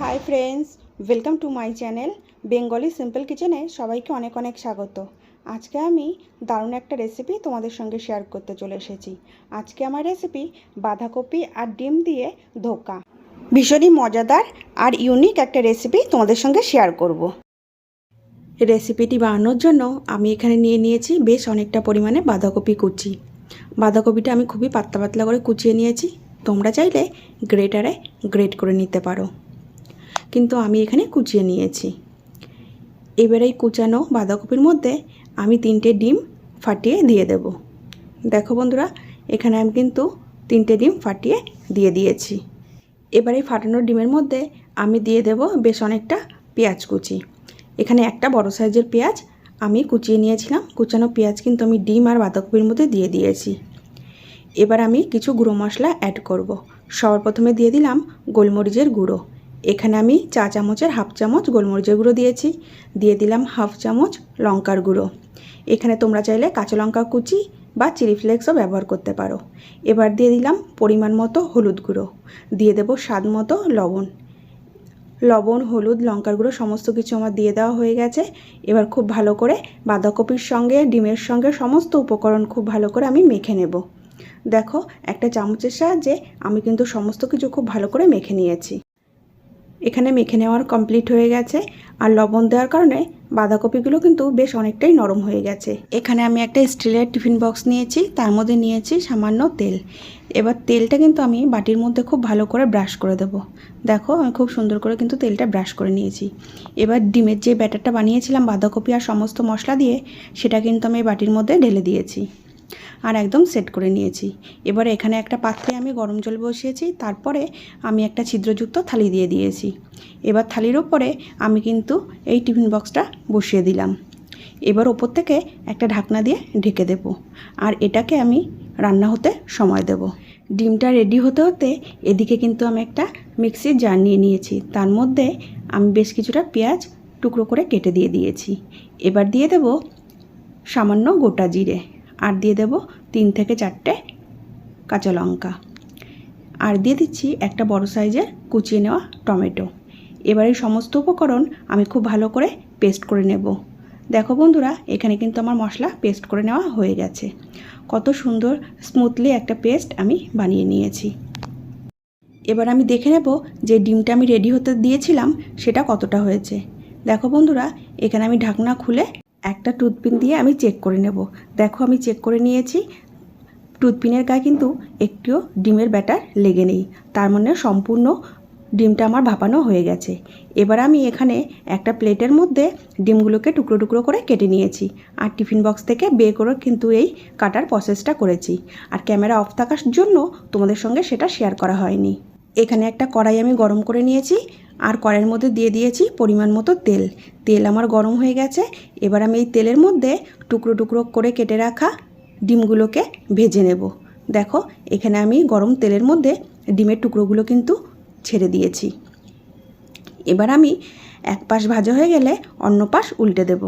Hi friends welcome to my channel Bengali simple কিচেনে সবাইকে অনেক অনেক স্বাগত। আজকে আমি দারুণ একটা রেসিপি তোমাদের সঙ্গে শেয়ার করতে চলে এসেছি। আজকে আমার রেসিপি বাঁধাকপি আর ডিম দিয়ে ধোকা। ভীষণই মজাদার আর ইউনিক একটা রেসিপি তোমাদের সঙ্গে শেয়ার করব। রেসিপিটি বানানোর জন্য আমি এখানে নিয়ে নিয়েছি বেশ অনেকটা পরিমাণে বাঁধাকপি কুচি। বাঁধাকপিটা আমি খুবই পাতলা পাতলা করে কুচিয়ে নিয়েছি। তোমরা চাইলে গ্রেটারে গ্রেট করে নিতে পারো। কিন্তু আমি এখানে কুচিয়ে নিয়েছি। এবার এই কুচানো বাঁধাকপির মধ্যে আমি তিনটে ডিম ফাটিয়ে দিয়ে দেব। দেখো বন্ধুরা, এখানে আমি কিন্তু তিনটে ডিম ফাটিয়ে দিয়ে দিয়েছি। এবার এই ফাটানো ডিমের মধ্যে আমি দিয়ে দেব বেশ অনেকটা পেঁয়াজ কুচি। এখানে একটা বড় সাইজের পেঁয়াজ আমি কুচিয়ে নিয়েছিলাম। কুচানো পেঁয়াজ কিন্তু আমি ডিম আর বাঁধাকপির মধ্যে দিয়ে দিয়েছি। এবার আমি কিছু গুঁড়ো মশলা অ্যাড করব। সবার প্রথমে দিয়ে দিলাম গোলমরিচের গুঁড়ো। এখানে আমি চা চামচের হাফ চামচ গোলমরিচের গুঁড়ো দিয়েছি। দিয়ে দিলাম হাফ চামচ লঙ্কার গুঁড়ো। এখানে তোমরা চাইলে কাঁচা লঙ্কা কুচি বা চিলি ফ্লেক্সও ব্যবহার করতে পারো। এবার দিয়ে দিলাম পরিমাণ মতো হলুদ গুঁড়ো। দিয়ে দেবো স্বাদ মতো লবণ। লবণ, হলুদ, লঙ্কার গুঁড়ো সমস্ত কিছু আমার দিয়ে দেওয়া হয়ে গেছে। এবার খুব ভালো করে বাঁধাকপির সঙ্গে, ডিমের সঙ্গে সমস্ত উপকরণ খুব ভালো করে আমি মেখে নেব। দেখো, একটা চামচের সাহায্যে আমি কিন্তু সমস্ত কিছু খুব ভালো করে মেখে নিয়েছি। এখানে মেখে নেওয়ার কমপ্লিট হয়ে গেছে। আর লবণ দেওয়ার কারণে বাঁধাকপিগুলো কিন্তু বেশ অনেকটাই নরম হয়ে গেছে। এখানে আমি একটা স্টিলের টিফিন বক্স নিয়েছি, তার মধ্যে নিয়েছি সামান্য তেল। এবার তেলটা কিন্তু আমি বাটির মধ্যে খুব ভালো করে ব্রাশ করে দেব। দেখো, আমি খুব সুন্দর করে কিন্তু তেলটা ব্রাশ করে নিয়েছি। এবার ডিমের যে ব্যাটারটা বানিয়েছিলাম বাঁধাকপি আর সমস্ত মশলা দিয়ে, সেটা কিন্তু আমি বাটির মধ্যে ঢেলে দিয়েছি। আর একদম সেট করে নিয়েছি। এবারে এখানে একটা পাত্রে আমি গরম জল বসিয়েছি, তারপরে আমি একটা ছিদ্রযুক্ত থালি দিয়ে দিয়েছি। এবার থালির ওপরে আমি কিন্তু এই টিফিন বক্সটা বসিয়ে দিলাম। এবার ওপর থেকে একটা ঢাকনা দিয়ে ঢেকে দেব আর এটাকে আমি রান্না হতে সময় দেব। ডিমটা রেডি হতে হতে এদিকে কিন্তু আমি একটা মিক্সির জার নিয়ে নিয়েছি, তার মধ্যে আমি বেশ কিছুটা পেঁয়াজ টুকরো করে কেটে দিয়ে দিয়েছি। এবার দিয়ে দেব সামান্য গোটা জিরে। আর দিয়ে দেব তিন থেকে চারটে কাঁচা লঙ্কা। আর দিয়ে দিচ্ছি একটা বড় সাইজের কুচিয়ে নেওয়া টমেটো। এবার এই সমস্ত উপকরণ আমি খুব ভালো করে পেস্ট করে নেব। দেখো বন্ধুরা, এখানে কিন্তু আমার মশলা পেস্ট করে নেওয়া হয়ে গেছে। কত সুন্দর, স্মুথলি একটা পেস্ট আমি বানিয়ে নিয়েছি। এবার আমি দেখে নেব যে ডিমটা আমি রেডি হতে দিয়েছিলাম, সেটা কতটা হয়েছে। দেখো বন্ধুরা, এখানে আমি ঢাকনা খুলে একটা টুথপিন দিয়ে আমি চেক করে নেব। দেখো আমি চেক করে নিয়েছি। টুথপিনের গায়ে কিন্তু একটিও ডিমের ব্যাটার লেগে নেই। তার মানে সম্পূর্ণ ডিমটা আমার ভাপানো হয়ে গেছে। এবার আমি এখানে একটা প্লেটের মধ্যে ডিমগুলোকে টুকরো টুকরো করে কেটে নিয়েছি। আর টিফিন বক্স থেকে বের করে কিন্তু এই কাটার প্রসেসটা করেছি। আর ক্যামেরা অফ থাকার জন্য তোমাদের সঙ্গে সেটা শেয়ার করা হয়নি। এখানে একটা কড়াই আমি গরম করে নিয়েছি আর কড়াইয়ের মধ্যে দিয়ে দিয়েছি পরিমাণ মতো তেল। তেল আমার গরম হয়ে গেছে। এবার আমি এই তেলের মধ্যে টুকরো টুকরো করে কেটে রাখা ডিমগুলোকে ভেজে নেব। দেখো, এখানে আমি গরম তেলের মধ্যে ডিমের টুকরোগুলো কিন্তু ছেড়ে দিয়েছি। এবার আমি এক পাশ ভাজা হয়ে গেলে অন্য পাশ উল্টে দেব।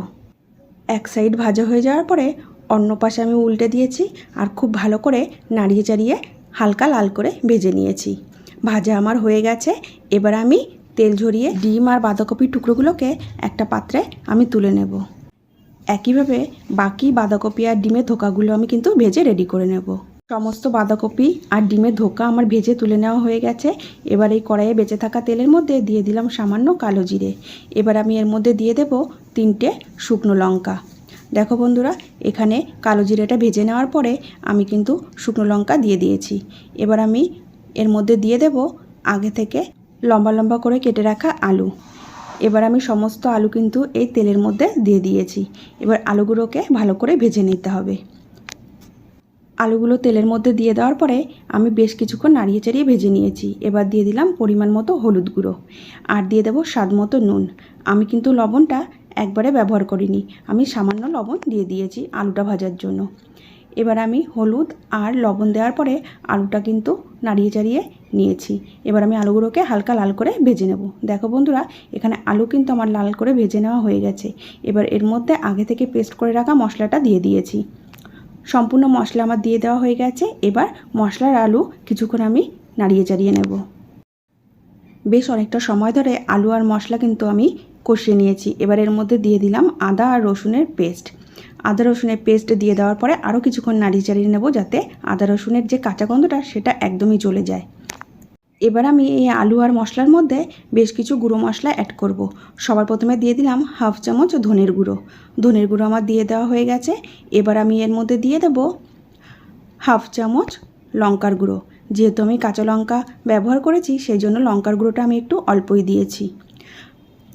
এক সাইড ভাজা হয়ে যাওয়ার পরে অন্য পাশে আমি উল্টে দিয়েছি আর খুব ভালো করে নাড়িয়ে চাড়িয়ে হালকা লাল করে ভেজে নিয়েছি। ভাজা আমার হয়ে গেছে। এবার আমি তেল ঝরিয়ে ডিম আর বাঁধাকপির টুকরোগুলোকে একটা পাত্রে আমি তুলে নেব। একইভাবে বাকি বাঁধাকপি আর ডিমের ধোকাগুলো আমি কিন্তু ভেজে রেডি করে নেব। সমস্ত বাঁধাকপি আর ডিমের ধোকা আমার ভেজে তুলে নেওয়া হয়ে গেছে। এবার এই কড়াইয়ে বেঁচে থাকা তেলের মধ্যে দিয়ে দিলাম সামান্য কালো জিরে। এবার আমি এর মধ্যে দিয়ে দেব তিনটে শুকনো লঙ্কা। দেখো বন্ধুরা, এখানে কালো জিরেটা ভেজে নেওয়ার পরে আমি কিন্তু শুকনো লঙ্কা দিয়ে দিয়েছি। এবার আমি এর মধ্যে দিয়ে দেব আগে থেকে লম্বা লম্বা করে কেটে রাখা আলু। এবার আমি সমস্ত আলু কিন্তু এই তেলের মধ্যে দিয়ে দিয়েছি। এবার আলুগুলোকে ভালো করে ভেজে নিতে হবে। আলুগুলো তেলের মধ্যে দিয়ে দেওয়ার পরে আমি বেশ কিছুক্ষণ নাড়িয়ে চাড়িয়ে ভেজে নিয়েছি। এবার দিয়ে দিলাম পরিমাণ মতো হলুদ গুঁড়ো। আর দিয়ে দেবো স্বাদ মতো নুন। আমি কিন্তু লবণটা একবারে ব্যবহার করিনি। আমি সামান্য লবণ দিয়ে দিয়েছি আলুটা ভাজার জন্য। এবার আমি হলুদ আর লবণ দেওয়ার পরে আলুটা কিন্তু নাড়িয়ে চাড়িয়ে নিয়েছি। এবার আমি আলুগুলোকে হালকা লাল করে ভেজে নেব। দেখো বন্ধুরা, এখানে আলু কিন্তু আমার লাল করে ভেজে নেওয়া হয়ে গেছে। এবার এর মধ্যে আগে থেকে পেস্ট করে রাখা মশলাটা দিয়ে দিয়েছি। সম্পূর্ণ মশলা আমার দিয়ে দেওয়া হয়ে গেছে। এবার মশলার আলু কিছুক্ষণ আমি নাড়িয়ে চাড়িয়ে নেব। বেশ অনেকটা সময় ধরে আলু আর মশলা কিন্তু আমি কষিয়ে নিয়েছি। এবার এর মধ্যে দিয়ে দিলাম আদা আর রসুনের পেস্ট। আদা রসুনের পেস্ট দিয়ে দেওয়ার পরে আরও কিছুক্ষণ নাড়িয়ে চাড়িয়ে নেব যাতে আদা রসুনের যে কাঁচা গন্ধটা, সেটা একদমই চলে যায়। এবার আমি এই আলু আর মশলার মধ্যে বেশ কিছু গুঁড়ো মশলা অ্যাড করব। সবার প্রথমে দিয়ে দিলাম হাফ চামচ ধনের গুঁড়ো। ধনের গুঁড়ো আমার দিয়ে দেওয়া হয়ে গেছে। এবার আমি এর মধ্যে দিয়ে দেব হাফ চামচ লঙ্কার গুঁড়ো। যেহেতু আমি কাঁচা লঙ্কা ব্যবহার করেছি, সেই জন্য লঙ্কার গুঁড়োটা আমি একটু অল্পই দিয়েছি।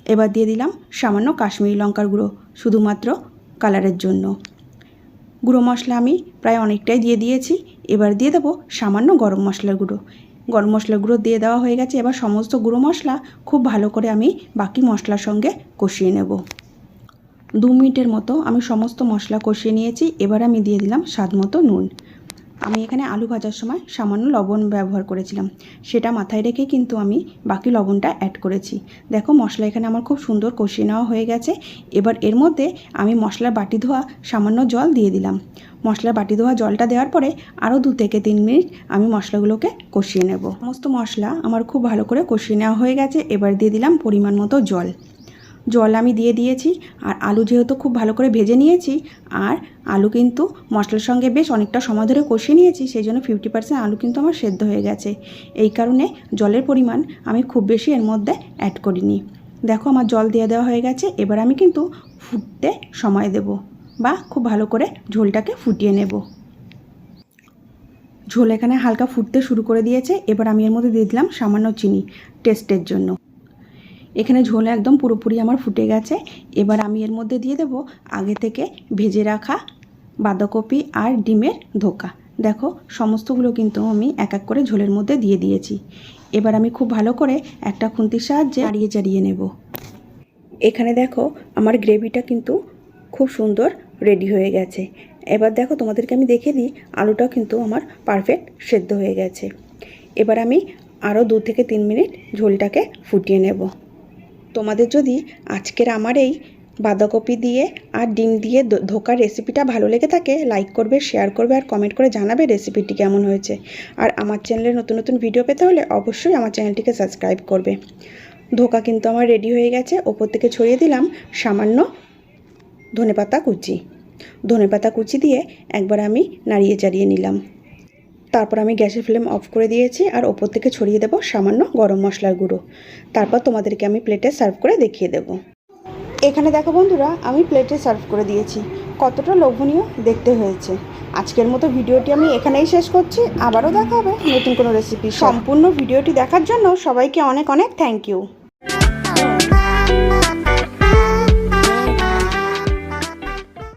এবার দিয়ে দিলাম সামান্য কাশ্মীরি লঙ্কার গুঁড়ো। শুধুমাত্র কালারের জন্য। গুঁড়ো মশলা আমি প্রায় অনেকটাই দিয়ে দিয়েছি। এবার দিয়ে দেবো সামান্য গরম মশলার গুঁড়ো। গরম মশলার গুঁড়ো দিয়ে দেওয়া হয়ে গেছে। এবার সমস্ত গুঁড়ো মশলা খুব ভালো করে আমি বাকি মশলার সঙ্গে কষিয়ে নেব। দু মিনিটের মতো আমি সমস্ত মশলা কষিয়ে নিয়েছি। এবার আমি দিয়ে দিলাম স্বাদ মতো নুন। আমি এখানে আলু ভাজার সময় সামান্য লবণ ব্যবহার করেছিলাম। সেটা মাথায় রেখে কিন্তু আমি বাকি লবণটা অ্যাড করেছি। দেখো, মশলা এখানে আমার খুব সুন্দর কষিয়ে নেওয়া হয়ে গেছে। এবার এর মধ্যে আমি মশলার বাটি ধোয়া সামান্য জল দিয়ে দিলাম। মশলার বাটি ধোয়া জলটা দেওয়ার পরে আরও দু থেকে তিন মিনিট আমি মশলাগুলোকে কষিয়ে নেব। সমস্ত মশলা আমার খুব ভালো করে কষিয়ে নেওয়া হয়ে গেছে। এবার দিয়ে দিলাম পরিমাণ মতো জল। জল আমি দিয়ে দিয়েছি, আর আলু যেহেতু খুব ভালো করে ভেজে নিয়েছি, আর আলু কিন্তু মশলার সঙ্গে বেশ অনেকটা সময় ধরে কষিয়ে নিয়েছি, সেই জন্য ফিফটি পার্সেন্ট আলু কিন্তু আমার সেদ্ধ হয়ে গেছে। এই কারণে জলের পরিমাণ আমি খুব বেশি এর মধ্যে অ্যাড করিনি। দেখো আমার জল দিয়ে দেওয়া হয়ে গেছে, এবার আমি কিন্তু ফুটতে সময় দেব, বা খুব ভালো করে ঝোলটাকে ফুটিয়ে নেব। ঝোল এখানে হালকা ফুটতে শুরু করে দিয়েছে, এবার আমি এর মধ্যে দিয়ে দিলাম সামান্য চিনি টেস্টের জন্য। এখানে ঝোল একদম পুরোপুরি আমার ফুটে গেছে। এবার আমি এর মধ্যে দিয়ে দেব আগে থেকে ভেজে রাখা বাঁধাকপি আর ডিমের ধোকা। দেখো, সমস্তগুলো কিন্তু আমি এক এক করে ঝোলের মধ্যে দিয়ে দিয়েছি। এবার আমি খুব ভালো করে একটা খুন্তির সাহায্যে আড়িয়ে চাড়িয়ে নেব। এখানে দেখো, আমার গ্রেভিটা কিন্তু খুব সুন্দর রেডি হয়ে গেছে। এবার দেখো, তোমাদেরকে আমি দেখে দিই, আলুটাও কিন্তু আমার পারফেক্ট সেদ্ধ হয়ে গেছে। এবার আমি আরও দু থেকে তিন মিনিট ঝোলটাকে ফুটিয়ে নেব। তোমাদের যদি আজকের আমার এই বাঁধাকপি দিয়ে আর ডিম দিয়ে ধোকার রেসিপিটা ভালো লেগে থাকে লাইক করবে শেয়ার করবে আর কমেন্ট করে জানাবে রেসিপিটি কেমন হয়েছে। আর আমার চ্যানেলে নতুন নতুন ভিডিও পেতে হলে অবশ্যই আমার চ্যানেলটিকে সাবস্ক্রাইব করবে। ধোকা কিন্তু আমার রেডি হয়ে গেছে, ওপর থেকে ছড়িয়ে দিলাম সামান্য ধনেপাতা কুচি। ধনেপাতা কুচি দিয়ে একবার আমি নাড়িয়ে চাড়িয়ে নিলাম। তারপর আমি গ্যাসের ফ্লেম অফ করে দিয়েছি আর ওপর থেকে ছড়িয়ে দেবো সামান্য গরম মশলার গুঁড়ো। তারপর তোমাদেরকে আমি প্লেটে সার্ভ করে দেখিয়ে দেবো। এখানে দেখো বন্ধুরা, আমি প্লেটে সার্ভ করে দিয়েছি। কতটা লোভনীয় দেখতে হয়েছে। আজকের মতো ভিডিওটি আমি এখানেই শেষ করছি। আবারও দেখা হবে নতুন কোনো রেসিপি সম্পূর্ণ ভিডিওটি দেখার জন্য সবাইকে অনেক অনেক থ্যাংক ইউ